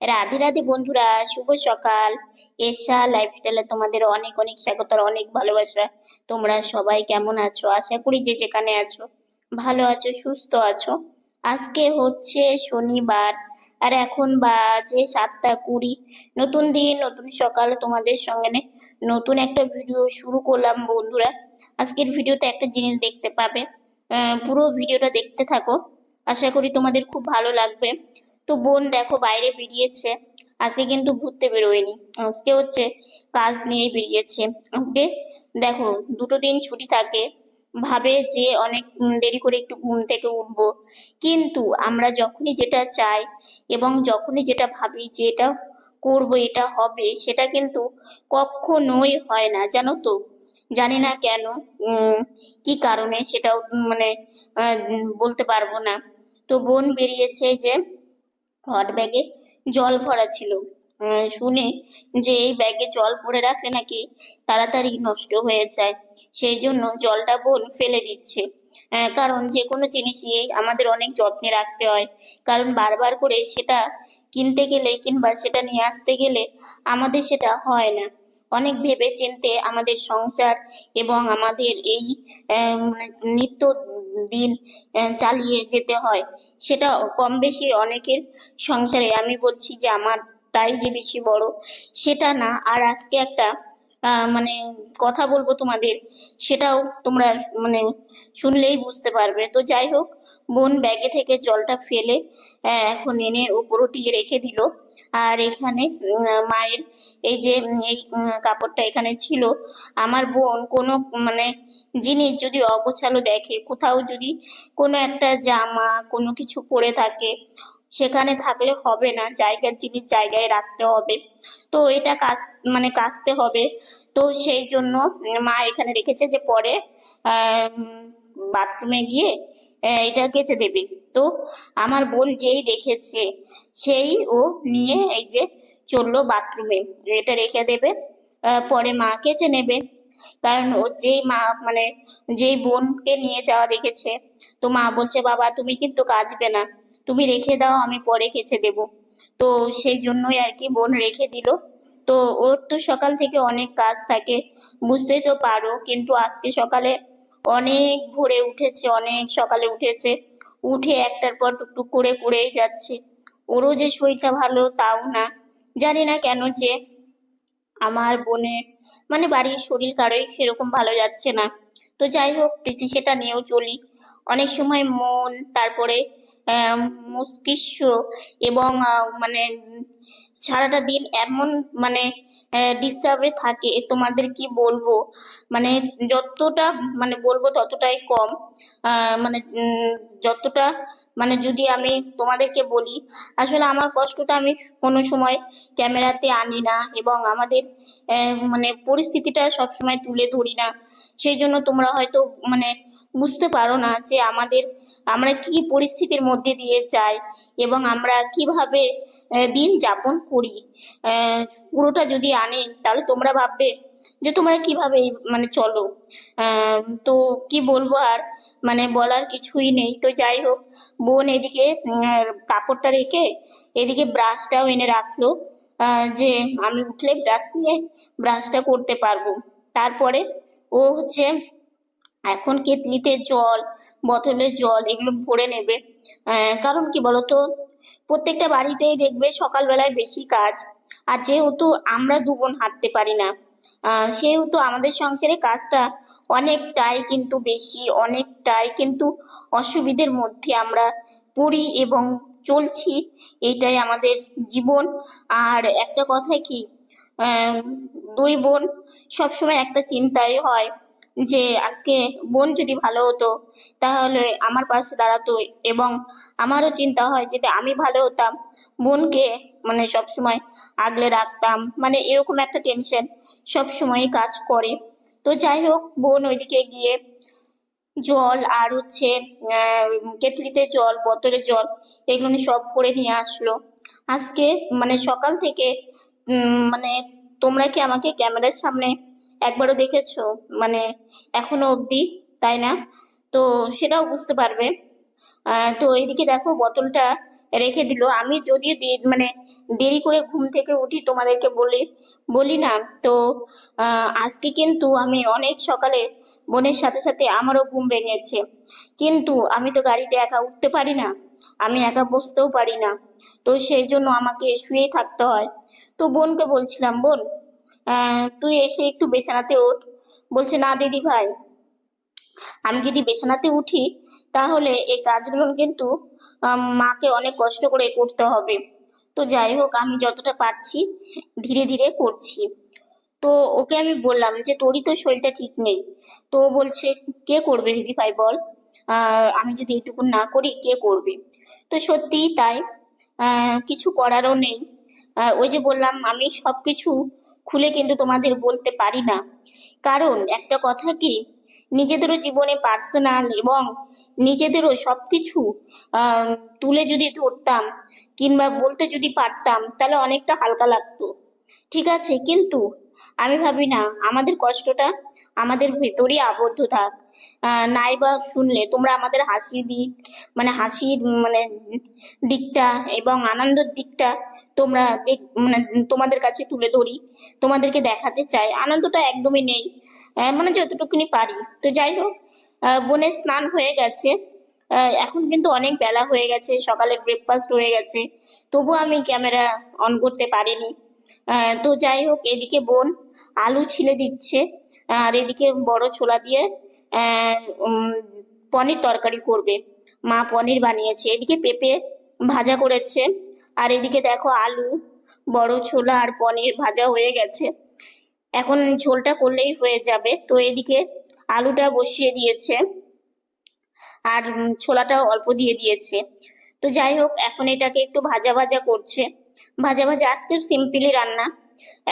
রাধে রাধে বন্ধুরা, শুভ সকাল। এশা লাইফস্টাইলে তোমাদের অনেক অনেক স্বাগত অনেক ভালোবাসা। তোমরা সবাই কেমন আছো? আশা করি যে যেখানে আছো, ভালো আছো, সুস্থ আছো। আজকে হচ্ছে শনিবার আর এখন বাজে সাতটা কুড়ি। নতুন দিন, নতুন সকাল তোমাদের সঙ্গে নতুন একটা ভিডিও শুরু করলাম বন্ধুরা। আজকের ভিডিওতে একটা জিনিস দেখতে পাবে। পুরো ভিডিওটা দেখতে থাকো। আশা করি তোমাদের খুব ভালো লাগবে। তো বোন দেখো বাইরে বেরিয়েছে। আজকে কিন্তু ঘুরতে বেরোয়নি। আজকে হচ্ছে কাজ নিয়ে বেরিয়েছে। আজকে দেখো দুটো দিন ছুটি থাকে। ভাবে যে অনেক দেরি করে একটু ঘুম থেকে উঠবো। কিন্তু আমরা যখনই যেটা চাই এবং যখনই যেটা ভাবি যে এটা করব, এটা হবে, সেটা কিন্তু কখনোই হয় না। জানো তো? জানি না কেন কি কারণে সেটাও মানে বলতে পারব না। তো বোন বেরিয়েছে যে হট ব্যাগে জল ভরা ছিল। শুনে যে এই ব্যাগে জল ভরে রাখলে নাকি তাড়াতাড়ি নষ্ট হয়ে যায়। সেই জন্য জলটা বোন ফেলে দিচ্ছে। কারণ যে কোনো জিনিসই আমাদের অনেক যত্নে রাখতে হয়। কারণ বারবার করে সেটা কিনতে গেলে কিংবা সেটা নিয়ে আসতে গেলে আমাদের সেটা হয় না। অনেক ভেবে চিন্তে আমাদের সংসার এবং আমাদের এই নিত্য দিন চালিয়ে যেতে হয়। সেটা কম বেশি অনেকের সংসারে। আমি বলছি যে আমার তাই যে বেশি বড় সেটা না। আর আজকে একটা মানে কথা বলব তোমাদের সেটাও তোমরা মানে শুনলেই বুঝতে পারবে। তো যাই হোক বোন ব্যাগে থেকে জলটা ফেলে আহ, এখন এনে উপর দিয়ে রেখে দিল। আর এখানে মায়ের এই যে এই কাপড়টা এখানে ছিল। আমার বোন কোনো মানে জিনিস যদি অগোছালো দেখে, কোথাও যদি কোনো একটা জামা, কোনো কিছু পরে থাকে, সেখানে থাকলে হবে না। জায়গার জিনিস জায়গায় রাখতে হবে। তো এটা কাচ মানে কাচতে হবে। তো সেই জন্য মা এখানে রেখেছে যে পরে বাথরুমে গিয়ে এটা কেচে দেবে। তো আমার বোন যেই দেখেছে, সেই ও নিয়ে এই যে চলল বাথরুমে এটা রেখে দেবে পরে মা কেচে নেবে। কারণ ও যেই মা মানে যেই বোনকে নিয়ে যাওয়া দেখেছে, তো মা বলছে, বাবা, তুমি কিন্তু কাচবে না। তুমি রেখে দাও, আমি পরে কেচে দেব। তো সেই জন্যই আর কি বোন রেখে দিল। তো ওর তো সকাল থেকে অনেক কাজ থাকে, বুঝতেই তো পারো। কিন্তু আজকে সকালে অনেক ভোরে উঠেছে, অনেক সকালে উঠেছে। উঠে একটার পর টুকটুক করে করেই যাচ্ছে। ওরও যে শরীরটা ভালো তাও না। জানি না কেন যে আমার বোনের মানে বাড়ির শরীর কারোই সেরকম ভালো যাচ্ছে না। তো যাই হোক সেটা নিয়েও চলি। অনেক সময় মন, তারপরে মস্তিষ্ক এবং মানে সারাটা দিন এমন মানে ডিস্টার্বে থাকে তোমাদের কি বলব? মানে যতটা মানে বলব ততটাই কম। মানে যতটা মানে যদি আমি তোমাদেরকে বলি, আসলে আমার কষ্টটা আমি কোনো সময় ক্যামেরাতে আনি না এবং আমাদের মানে পরিস্থিতিটা সবসময় তুলে ধরি না। সেই জন্য তোমরা হয়তো মানে বুঝতে পারো না যে আমাদের, আমরা কি পরিস্থিতির মধ্যে দিয়ে যাই এবং আমরা কীভাবে দিন যাপন করি। পুরোটা যদি আনে, তাহলে তোমরা ভাববে যে তোমরা কীভাবে মানে চলো। তো কি বলব আর? মানে বলার কিছুই নেই। তো যাই হোক, বোন এদিকে কাপড়টা রেখে এদিকে ব্রাশটাও এনে রাখল। যে আমি উঠলে ব্রাশ নিয়ে ব্রাশটা করতে পারব। তারপরে ও হচ্ছে এখন কেতলিতে জল, বোতলে জল এগুলো ভরে নেবে। কারণ কি বলতো? প্রত্যেকটা বাড়িতেই দেখবে সকালবেলায় বেশি কাজ। আর যেহেতু আমরা দু বোন হাঁটতে পারি না সেহেতু আমাদের সংসারে কাজটা অনেকটাই কিন্তু বেশি, অনেকটাই কিন্তু অসুবিধের মধ্যে আমরা পড়ি এবং চলছি। এটাই আমাদের জীবন। আর একটা কথা কি দুই বোন সবসময় একটা চিন্তাই হয় যে আজকে বোন যদি ভালো হতো, তাহলে আমার পাশে দাঁড়াতো এবং আমারও চিন্তা হয় যে আমি ভালো হতাম বোনকে মানে সবসময় আগলে রাখতাম। মানে এরকম একটা টেনশন সবসময় কাজ করে। তো যাই হোক, বোন ওইদিকে গিয়ে জল আর হচ্ছে কেটলিতে জল, বোতলে জল এগুলো সব করে নিয়ে আসলো। আজকে মানে সকাল থেকে মানে তোমরা কি আমাকে ক্যামেরার সামনে একবারও দেখেছ? মানে এখনও অবধি, তাই না? তো সেটাও বুঝতে পারবে। তো এইদিকে দেখো, বোতলটা রেখে দিল। আমি যদিও দে- মানে দেরি করে ঘুম থেকে উঠি, তোমাদেরকে বলি বলি না। তো আজকে কিন্তু আমি অনেক সকালে বোনের সাথে সাথে আমারও ঘুম ভেঙেছে। কিন্তু আমি তো গাড়িতে একা উঠতে পারি না, আমি একা বসতেও পারি না। তো সেই জন্য আমাকে শুয়েই থাকতে হয়। তো বোনকে বলছিলাম, বোন তুই এসে একটু বিছানাতে ওঠ বলছে, না দিদি ভাই। আমি যদি বিছানাতে উঠি, তাহলে এই কাজগুলো কিন্তু মাকে অনেক কষ্ট করে করতে হবে। তো যাই হোক, আমি যতটা পারছি, ধীরে ধীরে করছি। তো ওকে আমি বললাম যে, তোরই তো শরীরটা ঠিক নেই। তো বলছে, কে করবে দিদি ভাই বল। আমি যদি এইটুকু না করি, কে করবে? তো সত্যিই তাই। কিছু করারও নেই। ওই যে বললাম, আমি সবকিছু খুলে কিন্তু তোমাদের বলতে পারি না। কারণ একটা কথা কি? নিজেদেরও জীবনে পার্সোনাল এবং নিজেদেরও সবকিছু আহ, তুলে যদি ধরতাম কিংবা বলতে যদি পারতাম তাহলে অনেকটা হালকা লাগতো। ঠিক আছে কিন্তু আমি ভাবি না আমাদের কষ্টটা আমাদের ভেতরই আবদ্ধ থাক। আহ, নাইবা শুনলে তোমরা আমাদের হাসি দিক মানে হাসির মানে দিকটা এবং আনন্দের দিকটা তোমরা মানে তোমাদের কাছে তুলে ধরি, তোমাদেরকে দেখাতে চাই। আনন্দটা একদমই নেই। মানে যতটুকুনি পারি। তো যাই হোক বোনের স্নান হয়ে গেছে। এখন কিন্তু অনেক বেলা হয়ে গেছে সকালের ব্রেকফাস্ট হয়ে গেছে। তবু আমি ক্যামেরা অন করতে পারিনি। তো যাই হোক, এদিকে বোন আলু ছিলে দিচ্ছে। আর এদিকে বড় ছোলা দিয়ে পনির তরকারি করবে। মা পনির বানিয়েছে। এদিকে পেঁপে ভাজা করেছে। আর এদিকে দেখো আলু, বড় ছোলা আর পনির ভাজা হয়ে গেছে। এখন ঝোলটা করলেই হয়ে যাবে। তো এদিকে আলুটা বসিয়ে দিয়েছে আর ছোলাটাও অল্প দিয়ে দিয়েছে। তো যাই হোক, এখন এটাকে একটু ভাজা ভাজা করছে। ভাজা ভাজা আজকে সিম্পলি রান্না,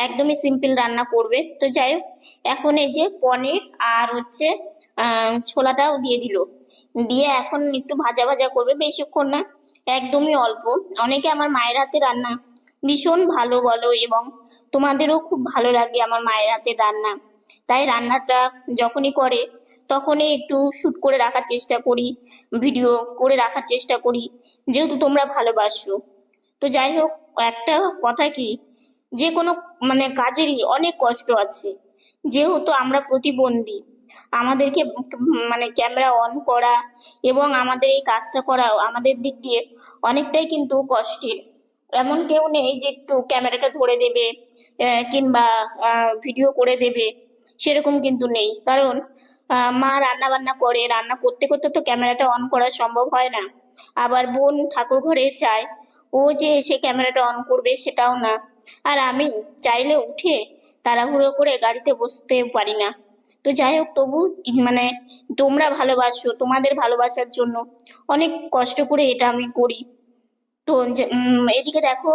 একদমই সিম্পল রান্না করবে। তো যাই হোক, এখন এই যে পনির আর হচ্ছে ছোলাটাও দিয়ে দিল। দিয়ে এখন একটু ভাজা ভাজা করবে, বেশিক্ষণ না একদমই অল্প। অনেকে আমার মায়ের হাতে রান্না ভীষণ ভালো বলো এবং তোমাদেরও খুব ভালো লাগে আমার মায়ের হাতের রান্না। তাই রান্নাটা যখনই করে, তখনই একটু শুট করে রাখার চেষ্টা করি ভিডিও করে রাখার চেষ্টা করি, যেহেতু তোমরা ভালোবাসো। তো যাই হোক, একটা কথা কি, যে কোনো মানে কাজেরই অনেক কষ্ট আছে। যেহেতু আমরা প্রতিবন্ধী আমাদেরকে মানে ক্যামেরা অন করা এবং আমাদের এই কাজটা করাও আমাদের দিক দিয়ে অনেকটাই কিন্তু কষ্টের। এমন কেউ নেই যে একটু ক্যামেরাটা ধরে দেবে কিংবা ভিডিও করে দেবে, সেরকম কিন্তু নেই। কারণ মা রান্না বান্না করে, রান্না করতে করতে তো ক্যামেরাটা অন করা সম্ভব হয় না। আবার বোন ঠাকুর ঘরে চায়, ও যে এসে ক্যামেরাটা অন করবে সেটাও না। আর আমি চাইলে উঠে তাড়াহুড়ো করে গাড়িতে বসতে পারি না। তো যাই হোক তবু মানে তোমরা ভালোবাসো, তোমাদের ভালোবাসার জন্য অনেক কষ্ট করে এটা আমি করি। তো এদিকে দেখো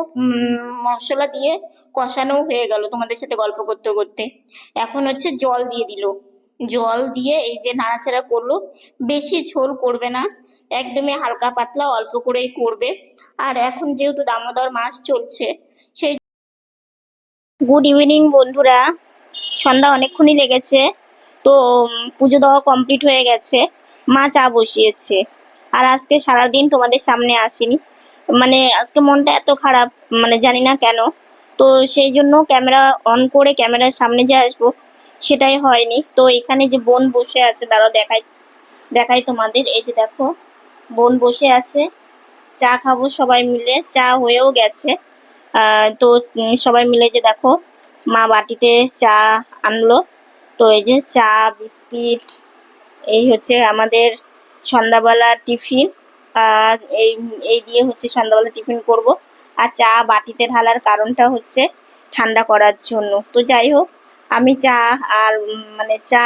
মশলা দিয়ে কষানো হয়ে গেল তোমাদের সাথে গল্প করতে করতে। এখন হচ্ছে জল দিয়ে দিল। জল দিয়ে এই যে নাড়াচাড়া করল, বেশি ঝোল করবে না, একদমই হালকা পাতলা অল্প করেই করবে। আর এখন যেহেতু দামোদর মাস চলছে, সেই গুড ইভিনিং বন্ধুরা, সন্ধ্যা অনেকক্ষণই লেগেছে। তো পুজো দেওয়া কমপ্লিট হয়ে গেছে। মা চা বসিয়েছে। আর আজকে সারাদিন তোমাদের সামনে আসিনি। মানে আজকে মনটা এত খারাপ মানে জানি না কেন। তো সেই জন্য ক্যামেরা অন করে ক্যামেরার সামনে যে আসব, সেটাই হয়নি। তো এখানে যে বোন বসে আছে, দাঁড়াও, দেখাই দেখাই তোমাদের। এই যে দেখো, বোন বসে আছে। চা খাব সবাই মিলে। চা হয়েও গেছে। তো সবাই মিলে যে দেখো, মা বাটিতে চা আনলো। তো এই যে চা, বিস্কিট, এই হচ্ছে আমাদের সন্ধ্যাবেলা টিফিন। আর এই এই দিয়ে হচ্ছে সন্ধ্যাবেলা টিফিন করব। আর চা বাটিতে ঢালার কারণটা হচ্ছে ঠান্ডা করার জন্য। তো যাই হোক, আমি চা আর মানে চা,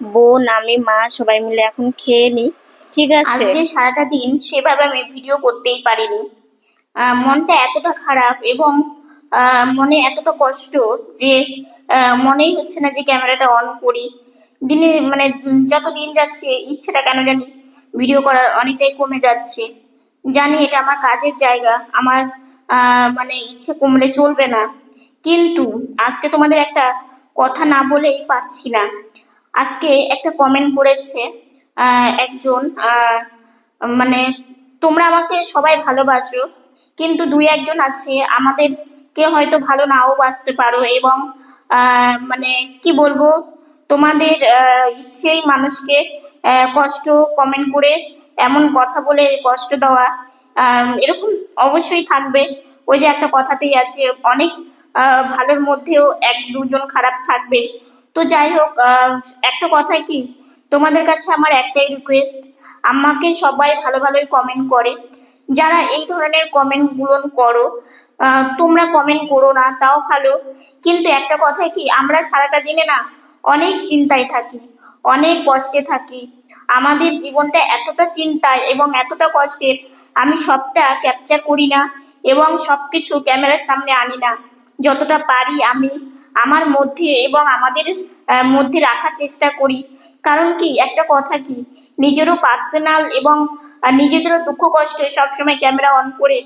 বোন, আমি, মা সবাই মিলে এখন খেয়ে নিই। ঠিক আছে? আজকে সারাটা দিন সেভাবে আমি ভিডিও করতেই পারিনি। মনটা এতটা খারাপ এবং মনে এতটা কষ্ট যে মনেই হচ্ছে না যে ক্যামেরাটা অন করি। দিনে মানে যত দিন যাচ্ছে, ইচ্ছেটা কেন জানি ভিডিও করার অনেকটাই কমে যাচ্ছে। জানি এটা আমার কাজের জায়গা, আমার মানে ইচ্ছে কমলে চলবে না। কিন্তু আজকে তোমাদের একটা কথা না বলেই পারছি না। আজকে একটা কমেন্ট করেছে একজন মানে তোমরা আমাকে সবাই ভালোবাসো, কিন্তু দুই একজন আছে আমাদেরকে হয়তো ভালো নাও বাঁচতে পারো এবং মানে কি বলব, তোমাদের ইচ্ছেই মানুষকে কষ্ট কমেন্ট করে এমন কথা বলে কষ্ট দেওয়া এরকম অবশ্যই থাকবে। ওই যে একটা কথাতেই আছে, অনেক ভালোর মধ্যেও এক দুজন খারাপ থাকবে। তো যাই হোক একটা কথা কি, তোমাদের কাছে আমার একটাই রিকোয়েস্ট আমাকে সবাই ভালো ভালোই কমেন্ট করে। যারা এই ধরনের কমেন্টগুলো করো তোমরা কমেন্ট করো না, তাও ভালো। কিন্তু একটা কথা কি, আমরা সারাটা দিনে না অনেক চিন্তায় থাকি, অনেক কষ্টে থাকি। আমাদের জীবনটা এতটা চিন্তায় এবং এতটা কষ্টের, আমি সবটা ক্যাপচার করি না এবং সবকিছু ক্যামেরার সামনে আনি না। যতটা পারি আমি আমার মধ্যে এবং আমাদের মধ্যে রাখার চেষ্টা করি। কারণ কি, একটা কথা কি নিজেরও পার্সোনাল এবং নিজেদেরও দুঃখ কষ্ট সবসময় ক্যামেরা অন করে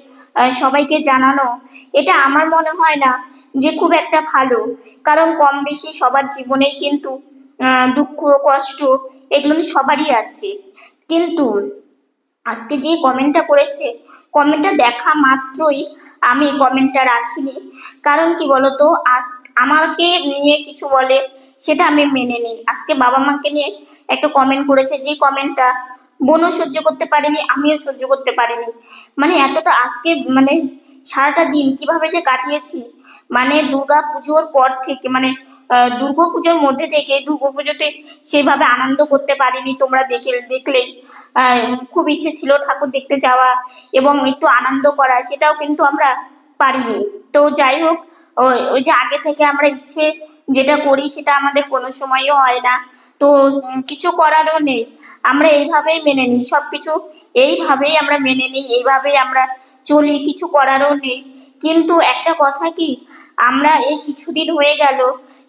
সবাইকে জানানো, এটা আমার মনে হয় না যে খুব একটা ভালো। কারণ কম বেশি সবার জীবনে কিন্তু দুঃখ, কষ্ট এগুলো সবারই আছে। কিন্তু আজকে যে কমেন্টটা করেছে কমেন্টটা দেখা মাত্রই আমি কমেন্টটা রাখিনি। কারণ কি বলতো, আজ আমাকে নিয়ে কিছু বলে, সেটা আমি মেনে নিই। আজকে বাবা মাকে নিয়ে একটা কমেন্ট করেছে যে কমেন্টটা বোনও সহ্য করতে পারেনি আমিও সহ্য করতে পারিনি। মানে এতটা আজকে মানে সারাটা দিন কীভাবে যে কাটিয়েছি? মানে দুর্গা পুজোর পর থেকে মানে দুর্গা পুজোর মধ্যে থেকে দুর্গা পুজোতে সেইভাবে আনন্দ করতে পারিনি তোমরা দেখে দেখলেই আহ, খুব ইচ্ছে ছিল ঠাকুর দেখতে যাওয়া এবং একটু আনন্দ করা সেটাও কিন্তু আমরা পারিনি। তো যাই হোক ওই যে আগে থেকে আমরা ইচ্ছে যেটা করি সেটা আমাদের কোনো সময়ও হয় না। তো কিছু করারও নেই। আমরা এইভাবেই মেনে নিই। সবকিছু এইভাবেই আমরা মেনে নিই, এইভাবেই আমরা চলি, কিছু করারও নেই। কিন্তু একটা কথা কি, আমরা এই কিছুদিন হয়ে গেল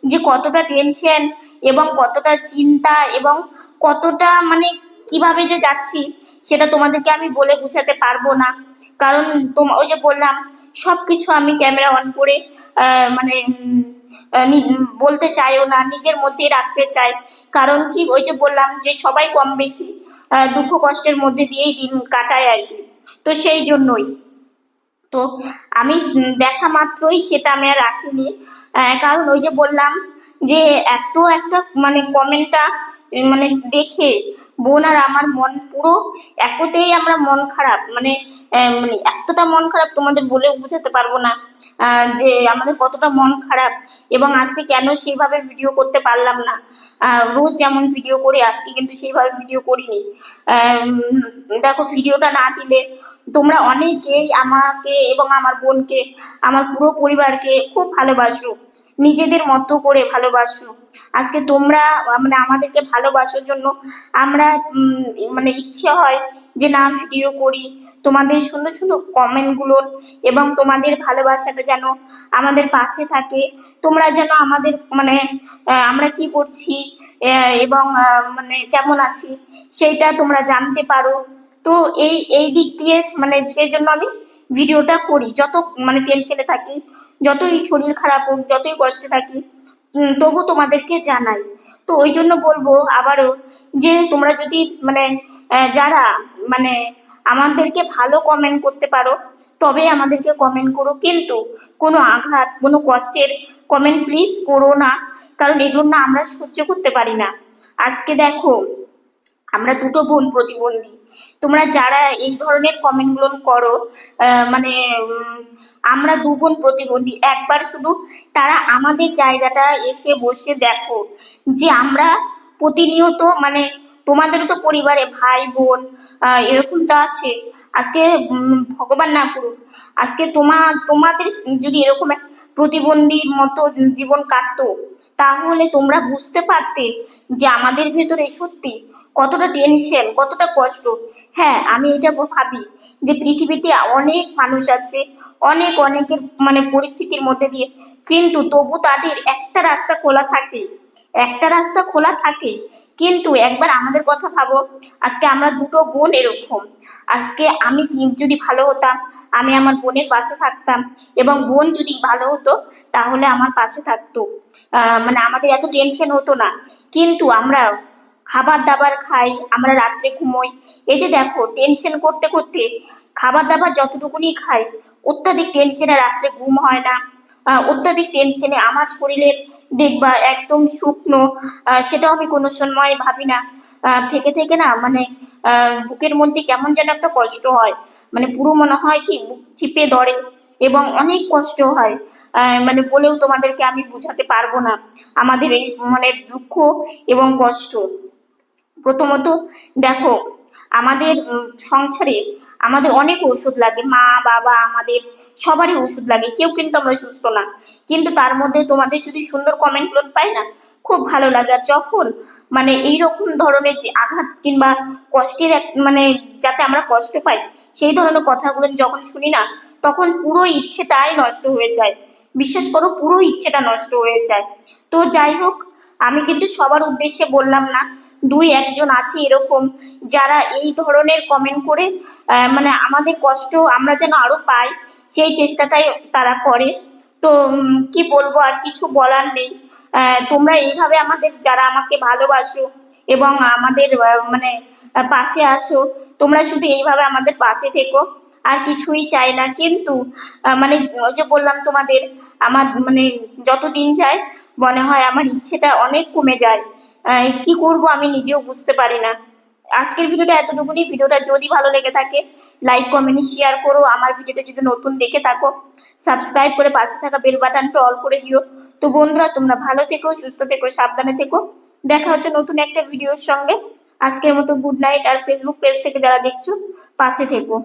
যে কতটা টেনশন এবং কতটা চিন্তা এবং কতটা মানে কীভাবে যে যাচ্ছি, সেটা তোমাদেরকে আমি বলে বোঝাতে পারব না। কারণ তোম, ওই যে বললাম সব কিছু আমি ক্যামেরা অন করে মানে বলতে চাইও না, নিজের মধ্যেই রাখতে চাই। কারণ কি, ওই যে বললাম যে সবাই কম বেশি দুঃখ কষ্টের মধ্যে দিয়েই দিন কাটায় আর কি। তো সেই জন্যই। তো আমি দেখা মাত্রই সেটা আমি আর রাখিনি। কারণ ওই যে বললাম যে এত একটা মানে কমেন্টটা মানে দেখে বোন আর আমার মন পুরো একতেই আমরা মন খারাপ। মানে মানে এতটা মন খারাপ তোমাদের বলে বোঝাতে পারব না যে আমাদের কতটা মন খারাপ। এবং আজকে কেন সেইভাবে ভিডিও করতে পারলাম না? রোজ যেমন ভিডিও করি, আজকে কিন্তু সেইভাবে ভিডিও করিনি। দেখো ভিডিওটা না দিলে তোমরা অনেকেই আমাকে এবং আমার বোনকে, আমার পুরো পরিবারকে খুব ভালোবাসো। নিজেদের মতো করে ভালোবাসো। আজকে তোমরা মানে আমাদেরকে ভালোবাসার জন্য আমরা মানে ইচ্ছে হয় যে না ভিডিও করি। তোমাদের সুন্দর সুন্দর কমেন্টগুলো এবং তোমাদের ভালোবাসাটা যেন আমাদের পাশে থাকে। তোমরা যেন আমাদের মানে আমরা কি করছি এবং মানে কেমন আছি, সেইটা তোমরা জানতে পারো। তো এই এই দিক দিয়ে মানে সেই জন্য আমি ভিডিওটা করি। যত মানে টেনশনে থাকি, যতই শরীর খারাপ হোক, যতই কষ্টে থাকি তবু তোমাদেরকে জানাই। তো ওই জন্য বলব আবারও যে, তোমরা যদি মানে যারা মানে আমাদেরকে ভালো কমেন্ট করতে পারো তবে আমাদেরকে কমেন্ট করো। কিন্তু কোনো আঘাত, কোনো কষ্টের কমেন্ট প্লিজ করো না, কারণ এগুলো না আমরা সহ্য করতে পারি না। আজকে দেখো, আমরা দুটো বোন প্রতিবন্ধী। তোমরা যারা এই ধরনের কমেন্টগুলো করো মানে আমরা দু বোন প্রতিবন্ধী। একবার শুধু তারা আমাদের জায়গাটা এসে বসে দেখো যে আমরা প্রতিনিয়ত মানে তোমাদেরও তো পরিবারে ভাই, বোন এরকম তো আছে। আজকে ভগবান না করুক। আজকে তোমার তোমাদের যদি এরকম প্রতিবন্ধীর মতো জীবন কাটতো, তাহলে তোমরা বুঝতে পারতে যে আমাদের ভেতরে সত্যি কতটা টেনশন কতটা কষ্ট। হ্যাঁ আমি এটা ভাবি যে পৃথিবীতে অনেক মানুষ আছে, অনেক অনেকের মানে পরিস্থিতির মধ্যে দিয়ে, কিন্তু তবু তাদের একটা রাস্তা খোলা থাকে, একটা রাস্তা খোলা থাকে। কিন্তু একবার আমাদের কথা ভাবো, আজকে আমরা দুটো বোন এরকম, আজকে আমি যদি ভালো হতাম আমি আমার বোনের পাশে থাকতাম এবং বোন যদি ভালো হতো, তাহলে আমার পাশে থাকতো। মানে আমাদের এত টেনশন হতো না। কিন্তু আমরা খাবার দাবার খাই, আমরা রাত্রে ঘুমোই। এই যে দেখো টেনশন করতে করতে খাবার দাবার যতটুকুনি খাই, অত্যাধিক টেনশনে রাত্রে ঘুম হয় না। অত্যাধিক টেনশনে আমার শরীরের দেখবা একদম শুকনো। সেটাও আমি কোনো সময় ভাবি না। থেকে থেকে না মানে বুকের মধ্যে কেমন যেন একটা কষ্ট হয়। মানে পুরো মনে হয় কি বুক চিপে ধরে এবং অনেক কষ্ট হয়। মানে বলেও তোমাদেরকে আমি বুঝাতে পারব না। আমাদের এই মানে দুঃখ এবং কষ্ট। প্রথমত দেখো, আমাদের সংসারে আমাদের অনেক ওষুধ লাগে। মা, বাবা আমাদের সবারই ওষুধ লাগে। কেউ কিন্তু আমরা সুস্থ না। কিন্তু তার মধ্যে তোমাদের যদি সুন্দর কমেন্টগুলো পাই না, খুব ভালো লাগে। আর যখন মানে এইরকম ধরনের যে আঘাত কিংবা কষ্টের এক মানে যাতে আমরা কষ্ট পাই সেই ধরনের কথাগুলো যখন শুনি না, তখন পুরো ইচ্ছেটাই নষ্ট হয়ে যায়। বিশ্বাস করো, পুরো ইচ্ছেটা নষ্ট হয়ে যায়। তো যাই হোক, আমি কিন্তু সবার উদ্দেশ্যে বললাম না, দুই একজন আছে এরকম। যারা এই ধরনের কমেন্ট করে মানে আমাদের কষ্ট আমরা যেন আরও পাই, সেই চেষ্টাটাই তারা করে। তো কি বলব, আর কিছু বলার নেই। তোমরা এইভাবে আমাদের, যারা আমাকে ভালোবাসো এবং আমাদের মানে পাশে আছো তোমরা শুধু এইভাবে আমাদের পাশে থেকো, আর কিছুই চাই না। কিন্তু মানে যে বললাম তোমাদের, আমার মানে যত দিন যায়, মনে হয় আমার ইচ্ছেটা অনেক কমে যায়। কি করব আমি নিজেও বুঝতে পারি না। আজকের ভিডিওটা এতটুকুনি। ভিডিওটা যদি ভালো লেগে থাকে লাইক কমেন্ট শেয়ার করো। আমার ভিডিওটা যদি নতুন দেখে থাকো সাবস্ক্রাইব করে পাশে থাকা বেল বাটনটা অল করে দিও। তো বন্ধুরা, তোমরা ভালো থেকো, সুস্থ থেকো, সাবধানে থেকো। দেখা হচ্ছে নতুন একটা ভিডিওর সঙ্গে। আজকের মতো গুড নাইট আর ফেসবুক পেজ থেকে যারা দেখছ পাশে থেকো।